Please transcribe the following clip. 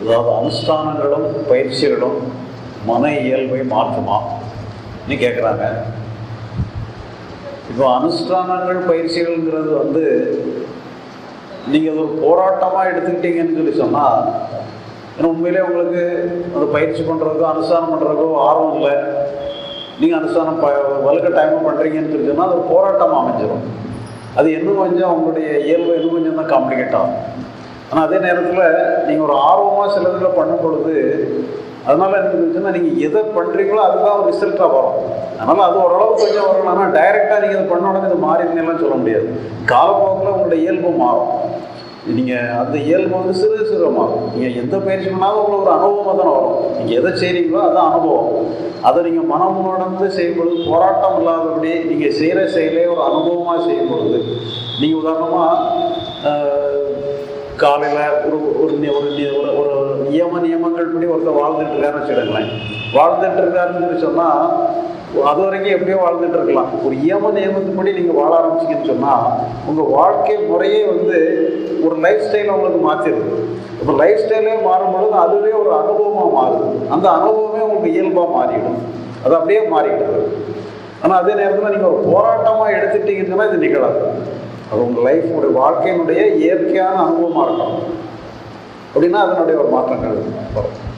அதாவது அனுஷ்டானங்களும் பயிற்சிகளும் மன இயல்பை மாற்றுமா? கேட்குறாங்க இப்போ அனுஷ்டானங்கள் பயிற்சிகள்ங்கிறது வந்து நீங்கள் அது ஒரு போராட்டமாக எடுத்துக்கிட்டீங்கன்னு சொல்லி சொன்னால் ஏன்னா உண்மையிலே உங்களுக்கு அந்த பயிற்சி பண்ணுறதுக்கோ அனுஷ்டானம் பண்ணுறதுக்கோ ஆர்வம் இல்லை. நீங்கள் அனுஷ்டானம் ப வலுக்க டைமாக பண்ணுறீங்கன்னு சொல்லி சொன்னால் அது ஒரு போராட்டமாக அமைஞ்சிடும் அது இன்னும் கொஞ்சம் உங்களுடைய இயல்பு இன்னும் கொஞ்சம் தான் காம்ப்ளிகேட் ஆகும் ஆனால் அதே நேரத்தில் நீங்கள் ஒரு ஆர்வமாக சில இதில் பண்ணும் பொழுது அதனால் என்ன இருந்துச்சுன்னா நீங்கள் எதை பண்ணுறீங்களோ அதுதான் ஒரு ரிசல்ட்டாக வரும். அதனால் அது ஓரளவு கொஞ்சம் வரும். ஆனால் டைரெக்டாக நீங்கள் இதை பண்ண உடனே இது மாறிடுங்கலாம் சொல்ல முடியாது. காலப்போக்கில் உங்களுடைய இயல்பு மாறும். நீங்கள் அந்த இயல்பு வந்து சிறு சிறு மாறும். நீங்கள் எந்த பயிற்சி பண்ணாலும் உங்களுக்கு ஒரு அனுபவமாக தானே வரும். நீங்கள் எதை செய்கிறீங்களோ அதுதான் அனுபவம். அதை நீங்கள் மனம் உணர்ந்து செய்யும்பொழுது போராட்டம் இல்லாதபடி நீங்கள் செய்கிற செயலே ஒரு அனுபவமாக செய்யும் பொழுது நீங்கள் உதாரணமாக காலையில் ஒரு ஒரு ஒரு ஒரு ஒரு நியம நியமங்கள் படி ஒருத்தர் வாழ்ந்துட்டு இருக்காருன்னு வச்சுக்கோங்களேன். வாழ்ந்துட்டு இருக்காருன்னு சொல்லி சொன்னால் அது வரைக்கும் எப்படியோ வாழ்ந்துட்டு இருக்கலாம். ஒரு நியம நியமத்தின்படி நீங்கள் வாழ ஆரம்பிச்சிங்கன்னு சொன்னால் உங்கள் வாழ்க்கை முறையே வந்து ஒரு லைஃப் ஸ்டைலை உங்களுக்கு மாற்றிடுது இப்போ லைஃப் ஸ்டைலே மாறும் பொழுது அதுவே ஒரு அனுபவமாக மாறுது அந்த அனுபவமே உங்களுக்கு இயல்பாக மாறிடும். அது அப்படியே மாறிடுது ஆனால் அதே நேரத்தில் நீங்கள் ஒரு போராட்டமாக எடுத்துட்டீங்கன்னு சொன்னால் இது நிகழாது. அது உங்கள் லைஃபுடைய வாழ்க்கையினுடைய இயற்கையான அனுபவமாக இருக்கணும். அப்படின்னா அதனுடைய ஒரு மாற்றங்கள் வரும்.